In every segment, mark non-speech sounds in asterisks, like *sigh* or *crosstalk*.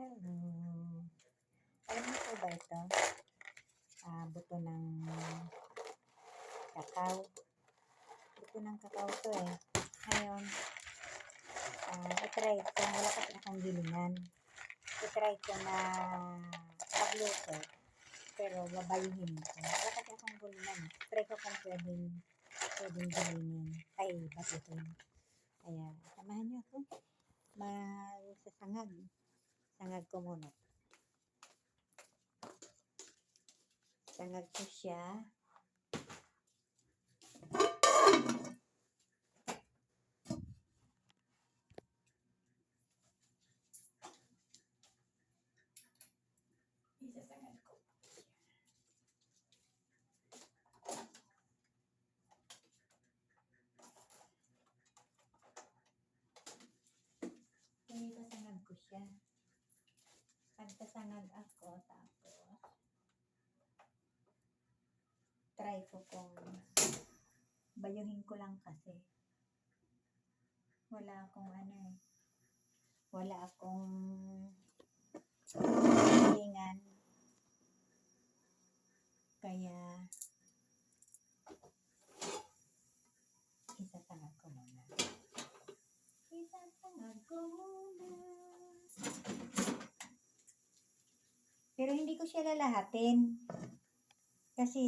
Hello. Alam niyo po ba ito? Ah, buto ng kakao. Buto ng kakao to eh. Ngayon, ah, itry ko. Wala kasi akong gilingan. Itry ko na magluto. Pero babayuhin ko. Wala kasi akong gilingan. Try ko kung pwedeng pwedeng gilingin. Ay, batuhin. Kaya, samahan niyo ako. Magsasangag. Sangag ko muna. Sangag ko siya. Isasangag ko po siya. Isasangag ko siya. Pagkasangag ako, tapos try ko kung bayuhin ko lang kasi. Wala akong ano eh. Wala akong hilingan. Kaya isasangag ko muna. Isasangag ko muna. Pero hindi ko siya lalahatin. Kasi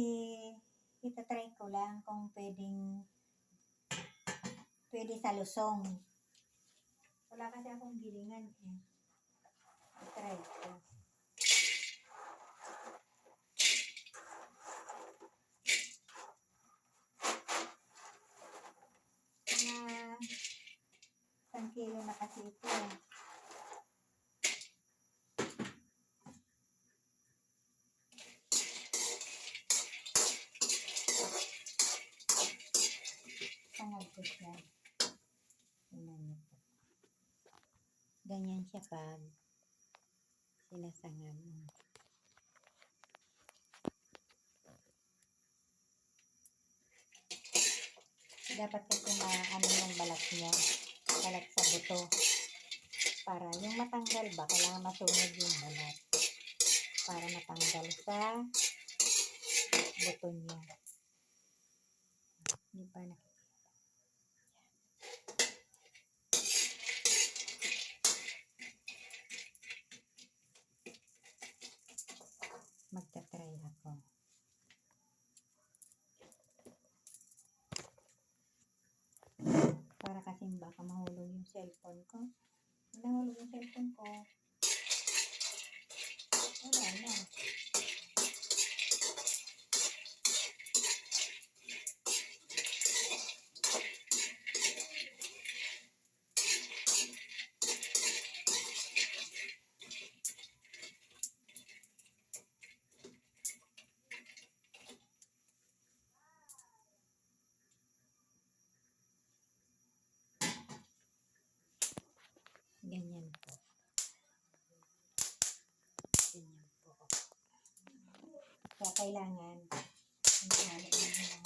itatry ko lang kung pwedeng pwede sa lusong. Wala kasi akong gilingan eh. Itry ko. Mga isang kilo na kasi ito eh. Ko siya. Tingnan niyo po. Ganyan siya pag sinasangag mo. Dapat kasi maano yung balat niya. Balat sa buto. Para yung matanggal ba, kailangan masunog yung balat. Para matanggal sa buto niya. Hindi pa nakikita. Magta-try ako. Para kasi baka mahulog yung cellphone ko. Nahulog yung cellphone ko, wala na. Ganyan po. Ganyan po. Kaya kailangan halo mo ng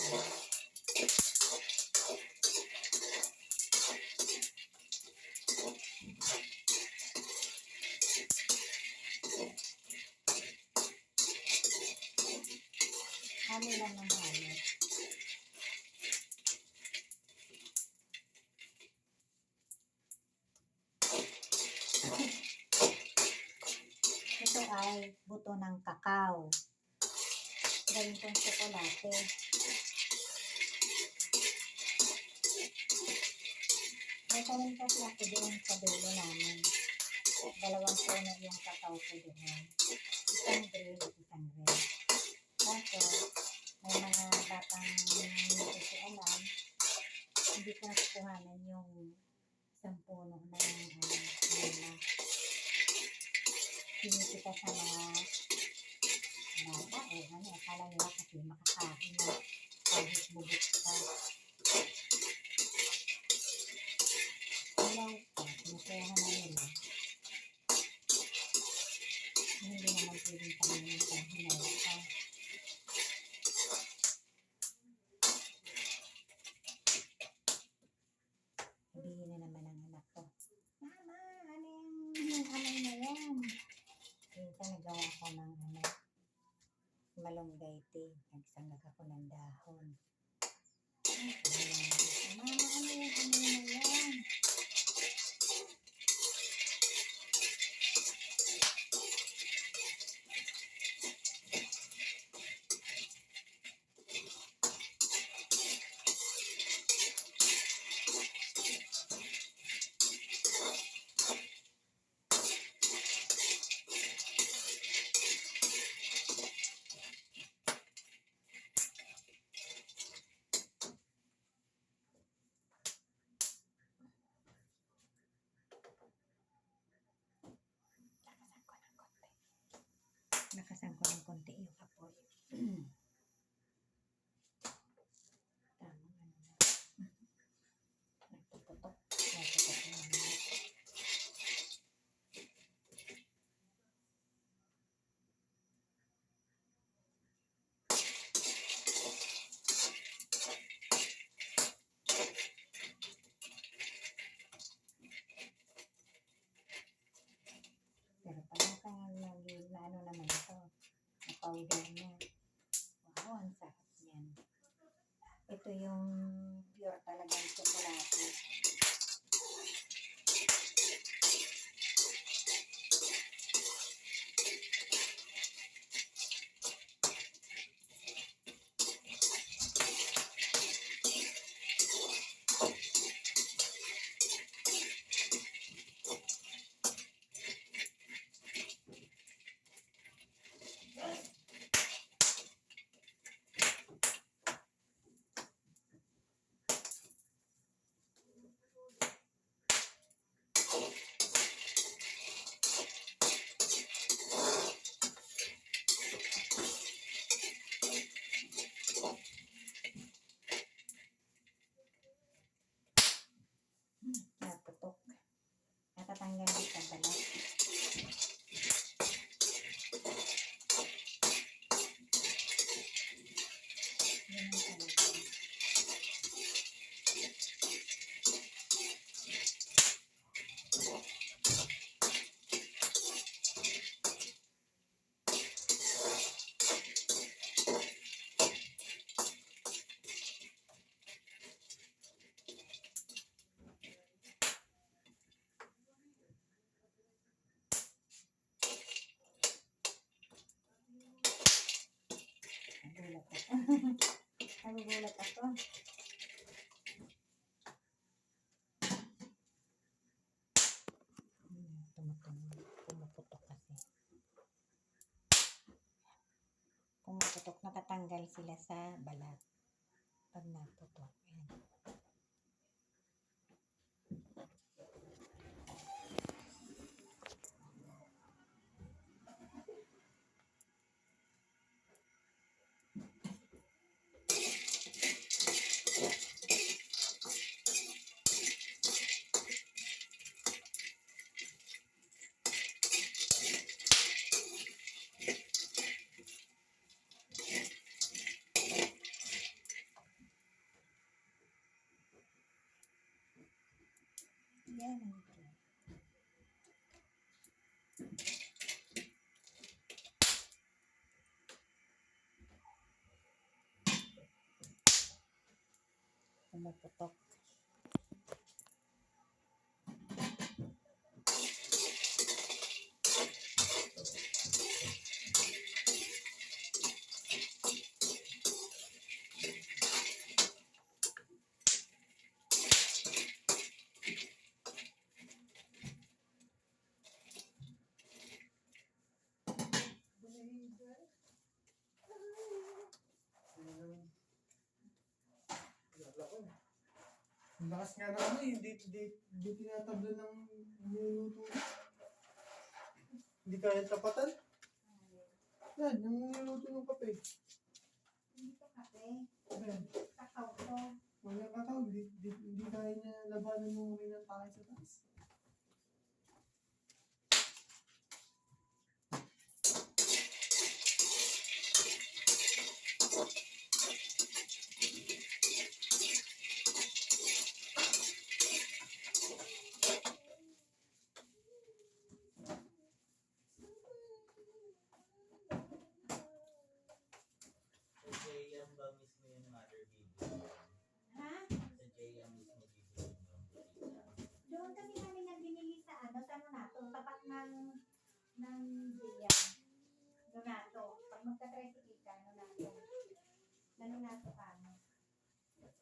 halo lang ng halo. Buto ng kakao. Galing kong tsokolate. May tanim kasi ako doon sa dulo namin. Dalawang puno yung kakao ko doon. Isang green at isang red. Kaso, may mga batang hindi kasi alam, hindi ko nakukuhanan yung isang puno ng ano, mga sinisita sa mga bata eh, ano, akala nila kasi makakain na kahit bubuk ka. Ilaw pa, sinukuha na nila. Hindi naman pwedeng panginin sa hilaw ka. Sabihin na naman ang anak ko, Mama, ano yung, amoy na yan? Malunggay tea. Nagsangag ako ng dahon. Ayan. *laughs* Nagulat ako. Nagugulat ako. Pumuputok kasi. Pumuputok. Natatanggal sila sa balat. Pag naputok. Ayan. Yan ang lakas nga na ano, hindi, hindi, hindi tinatabla ng niluluto. Hindi kaya tapatan. Yan, yung niluluto ng kape. Hindi to kape. Ayan, Kakao to. wala kakao, hindi, hindi, hindi kaya niya labanan mo may ng takay sa taas.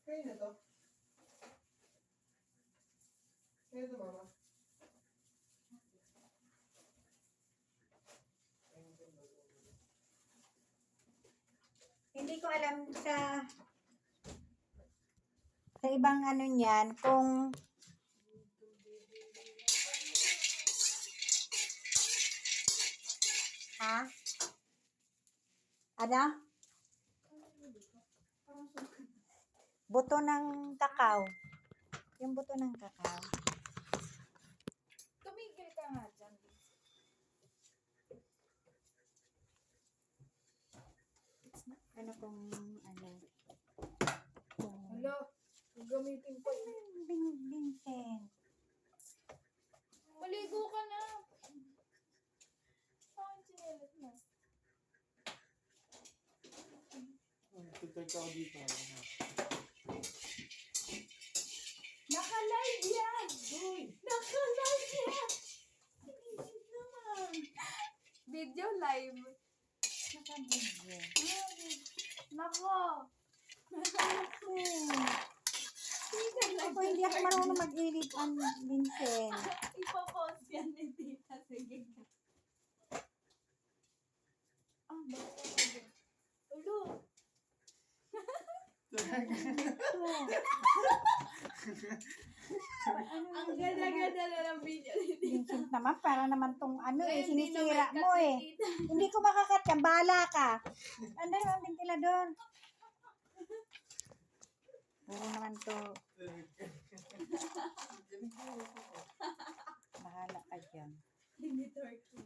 Kaya na to. Kaya to, mama. Hindi ko alam sa sa ibang ano niyan kung Ha? Ano? Buto ng kakao. Yung buto ng kakao. Tumigil ka nga dyan. Ano kung ano? Kung Hala, gagamitin pa yun. Vin- Vincent. Maligo ka na. Saan chinelas mo? Tutag ako dito. mama. Video live. Nakabigyo. Nako! Ako hindi ako marunong mag-edit ang Vincent. Ipopost yan ni Tita. Sige. Ah, bakit dyan? Ulo! *laughs* Ang ganda-ganda na ng video ni. Vincent naman, para naman tong ano eh, sinisira mo eh. Hindi ko makakat yan, bahala ka. Ano naman ventilador? Puro naman to, bahala ka dyan. Hindi Turkey.